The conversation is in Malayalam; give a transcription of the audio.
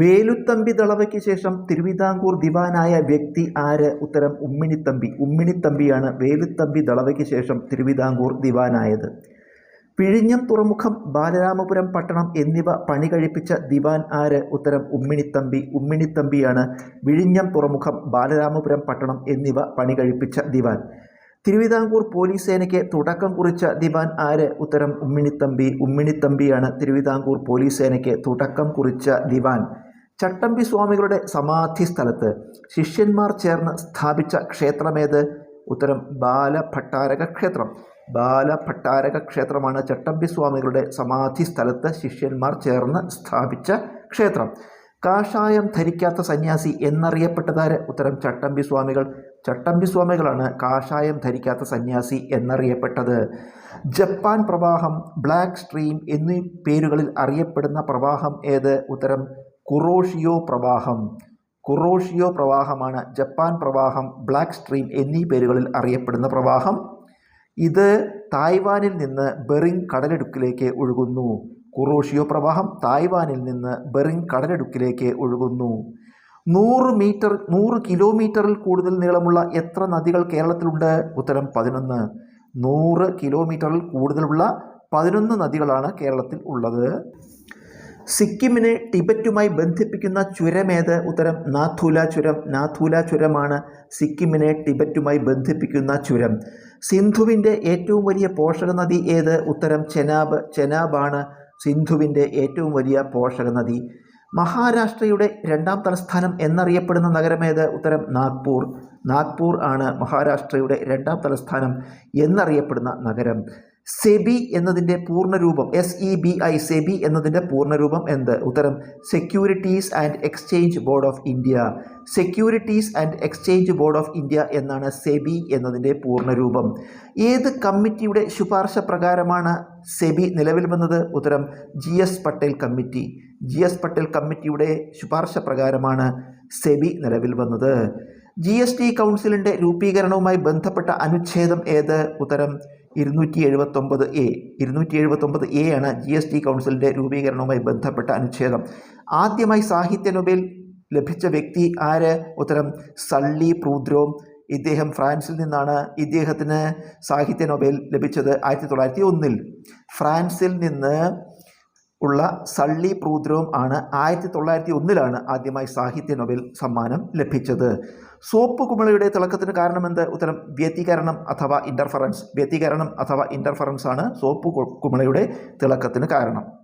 വേലുത്തമ്പി ദളവയ്ക്ക് ശേഷം തിരുവിതാംകൂർ ദിവാനായ വ്യക്തി ആര്? ഉത്തരം ഉമ്മിണിത്തമ്പി. ഉമ്മിണിത്തമ്പിയാണ് വേലുത്തമ്പി ദളവയ്ക്ക് ശേഷം തിരുവിതാംകൂർ ദിവാനായത്. പിഴിഞ്ഞം തുറമുഖം ബാലരാമപുരം പട്ടണം എന്നിവ പണി കഴിപ്പിച്ച ദിവാൻ ആര്? ഉത്തരം ഉമ്മിണിത്തമ്പി. ഉമ്മിണിത്തമ്പിയാണ് വിഴിഞ്ഞം തുറമുഖം ബാലരാമപുരം പട്ടണം എന്നിവ പണി കഴിപ്പിച്ച ദിവാൻ. തിരുവിതാംകൂർ പോലീസ് സേനയ്ക്ക് തുടക്കം കുറിച്ച ദിവാൻ ആര്? ഉത്തരം ഉമ്മിണിത്തമ്പി ഉമ്മിണിത്തമ്പിയാണ് തിരുവിതാംകൂർ പോലീസ് സേനയ്ക്ക് തുടക്കം കുറിച്ച ദിവാൻ. ചട്ടമ്പി സ്വാമികളുടെ സമാധി സ്ഥലത്ത് ശിഷ്യന്മാർ ചേർന്ന് സ്ഥാപിച്ച ക്ഷേത്രമേത്? ഉത്തരം ബാലഭട്ടാരക ക്ഷേത്രം. ബാലഭട്ടാരക ക്ഷേത്രമാണ് ചട്ടമ്പി സ്വാമികളുടെ സമാധി സ്ഥലത്ത് ശിഷ്യന്മാർ ചേർന്ന് സ്ഥാപിച്ച ക്ഷേത്രം. കാഷായം ധരിക്കാത്ത സന്യാസി എന്നറിയപ്പെട്ടതാര്? ഉത്തരം ചട്ടമ്പി സ്വാമികൾ. ചട്ടമ്പി സ്വാമികളാണ് കാഷായം ധരിക്കാത്ത സന്യാസി എന്നറിയപ്പെട്ടത്. ജപ്പാൻ പ്രവാഹം ബ്ലാക്ക് സ്ട്രീം എന്നീ പേരുകളിൽ അറിയപ്പെടുന്ന പ്രവാഹം ഏത്? ഉത്തരം കുറോഷിയോ പ്രവാഹം. കുറോഷിയോ പ്രവാഹമാണ് ജപ്പാൻ പ്രവാഹം ബ്ലാക്ക് സ്ട്രീം എന്നീ പേരുകളിൽ അറിയപ്പെടുന്ന പ്രവാഹം. ഇത് തായ്വാനിൽ നിന്ന് ബെറിങ് കടലിടുക്കിലേക്ക് ഒഴുകുന്നു. കുറോഷിയോ പ്രവാഹം തായ്വാനിൽ നിന്ന് ബെറിംഗ് കടലിടുക്കിലേക്ക് ഒഴുകുന്നു. നൂറ് മീറ്റർ നൂറ് കിലോമീറ്ററിൽ കൂടുതൽ നീളമുള്ള എത്ര നദികൾ കേരളത്തിലുണ്ട്? ഉത്തരം പതിനൊന്ന്. നൂറ് കിലോമീറ്ററിൽ കൂടുതലുള്ള പതിനൊന്ന് നദികളാണ് കേരളത്തിൽ ഉള്ളത്. സിക്കിമിനെ ടിബറ്റുമായി ബന്ധിപ്പിക്കുന്ന ചുരമേത് ഉത്തരം നാഥൂല ചുരം. നാഥൂല ചുരമാണ് സിക്കിമിനെ ടിബറ്റുമായി ബന്ധിപ്പിക്കുന്ന ചുരം. സിന്ധുവിന്റെ ഏറ്റവും വലിയ പോഷക നദി ഏത്? ഉത്തരം ചെനാബ്. ചെനാബാണ് സിന്ധുവിന്റെ ഏറ്റവും വലിയ പോഷക നദി മഹാരാഷ്ട്രയുടെ രണ്ടാം തലസ്ഥാനം എന്നറിയപ്പെടുന്ന നഗരമേത് ഉത്തരം നാഗ്പൂർ. നാഗ്പൂർ ആണ് മഹാരാഷ്ട്രയുടെ രണ്ടാം തലസ്ഥാനം എന്നറിയപ്പെടുന്ന നഗരം. സെബി എന്നതിന്റെ പൂർണരൂപം S E B I SEBI എന്നതിന്റെ പൂർണരൂപം എന്ത്? ഉത്തരം securities and exchange board of India securities and exchange board of India എന്നാണ് സെബി എന്നതിന്റെ പൂർണരൂപം. ഏത് കമ്മിറ്റിയുടെ ശുപാർശ പ്രകാരമാണ് സെബി നിലവിൽ വന്നത്? ഉത്തരം G S Patel committee G S Patel കമ്മിറ്റിയുടെ ശുപാർശ പ്രകാരമാണ് സെബി നിലവിൽ വന്നത്. ജി എസ് ടി കൗൺസിലിന്റെ രൂപീകരണവുമായി ബന്ധപ്പെട്ട അനുച്ഛേദം ഏത്? ഉത്തരം ഇരുന്നൂറ്റി എഴുപത്തൊമ്പത് എ ഇരുന്നൂറ്റി എഴുപത്തൊമ്പത് എ ആണ് ജി എസ് ടി കൗൺസിലിന്റെ രൂപീകരണവുമായി ബന്ധപ്പെട്ട അനുച്ഛേദം. ആദ്യമായി സാഹിത്യ നൊബേൽ ലഭിച്ച വ്യക്തി ആര്? ഉത്തരം സള്ളി പ്രൂദ്രോം. ഇദ്ദേഹം ഫ്രാൻസിൽ നിന്നാണ് ഇദ്ദേഹത്തിന് സാഹിത്യ നൊബേൽ ലഭിച്ചത് ആയിരത്തി തൊള്ളായിരത്തി ഒന്നിൽ. ഫ്രാൻസിൽ നിന്ന് ഉള്ള സള്ളി പ്രൂദ്രോം ആണ് ആയിരത്തി തൊള്ളായിരത്തി ഒന്നിലാണ് ആദ്യമായി സാഹിത്യ നൊബേൽ സമ്മാനം ലഭിച്ചത്. സോപ്പ് കുമിളയുടെ തിളക്കത്തിന് കാരണമെന്ത്? ഉത്തരം വ്യതികരണം അഥവാ ഇന്റർഫറൻസ് വ്യതികരണം അഥവാ ഇന്റർഫറൻസ് ആണ് സോപ്പ് കുമിളയുടെ തിളക്കത്തിന് കാരണം.